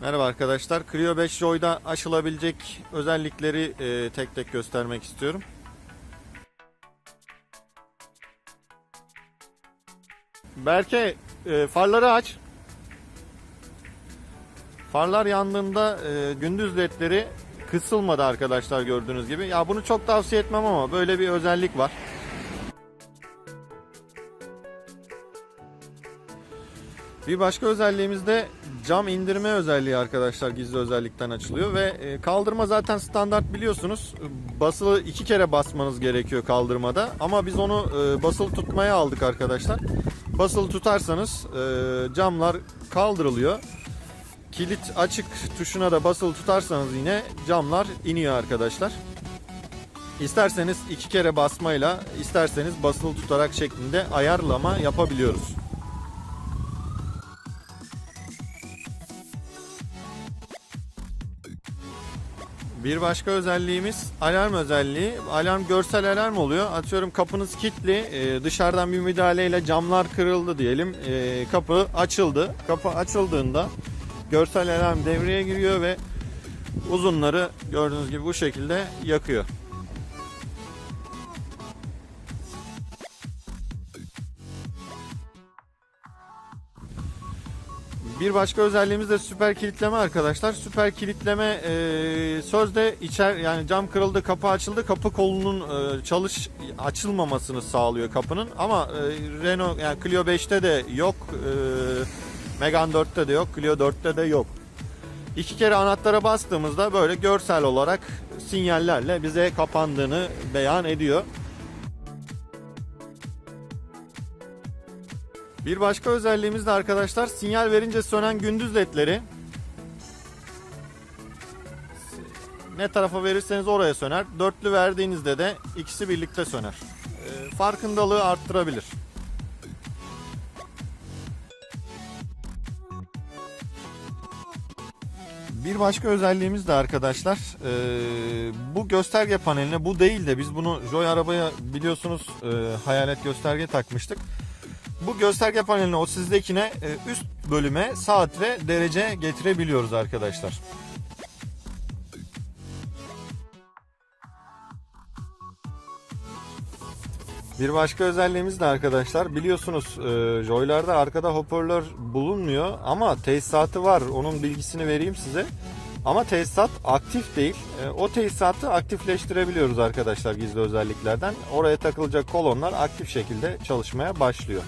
Merhaba arkadaşlar. Clio 5 Joy'da aşılabilecek özellikleri e, tek tek göstermek istiyorum. Berke e, farları aç. Farlar yandığında e, gündüz ledleri kısılmadı arkadaşlar gördüğünüz gibi. Ya bunu çok tavsiye etmem ama böyle bir özellik var. Bir başka özelliğimiz de cam indirme özelliği arkadaşlar gizli özellikten açılıyor ve e, kaldırma zaten standart biliyorsunuz. Basılı iki kere basmanız gerekiyor kaldırmada ama biz onu e, basılı tutmaya aldık arkadaşlar. Basılı tutarsanız e, camlar kaldırılıyor. Kilit açık tuşuna da basılı tutarsanız yine camlar iniyor arkadaşlar. İsterseniz iki kere basmayla isterseniz basılı tutarak şeklinde ayarlama yapabiliyoruz. Bir başka özelliğimiz alarm özelliği. Alarm görsel alarm oluyor. Atıyorum kapınız kilitli, e, dışarıdan bir müdahaleyle camlar kırıldı diyelim. E, Kapı açıldı. Kapı açıldığında görsel alarm devreye giriyor ve uzunları gördüğünüz gibi bu şekilde yakıyor. Bir başka özelliğimiz de süper kilitleme arkadaşlar. Süper kilitleme e, sözde içer yani cam kırıldı, kapı açıldı, kapı kolunun e, çalış açılmamasını sağlıyor kapının. Ama e, Renault yani Clio 5'te de yok, e, Megane 4'te de yok, Clio 4'te de yok. İki kere anahtara bastığımızda böyle görsel olarak sinyallerle bize kapandığını beyan ediyor. Bir başka özelliğimiz de arkadaşlar sinyal verince sönen gündüz ledleri. Ne tarafa verirseniz oraya söner. Dörtlü verdiğinizde de ikisi birlikte söner. Ee, farkındalığı arttırabilir. Bir başka özelliğimiz de arkadaşlar e, bu gösterge paneline bu değil de biz bunu Joy arabaya biliyorsunuz e, hayalet gösterge takmıştık. Bu gösterge paneline o sizdekine e, üst bölüme saat ve derece getirebiliyoruz arkadaşlar. Bir başka özelliğimiz de arkadaşlar biliyorsunuz e, Joy'larda arkada hoparlör bulunmuyor ama tesisatı var. Onun bilgisini vereyim size. Ama tesisat aktif değil. E, o tesisatı aktifleştirebiliyoruz arkadaşlar gizli özelliklerden. Oraya takılacak kolonlar aktif şekilde çalışmaya başlıyor.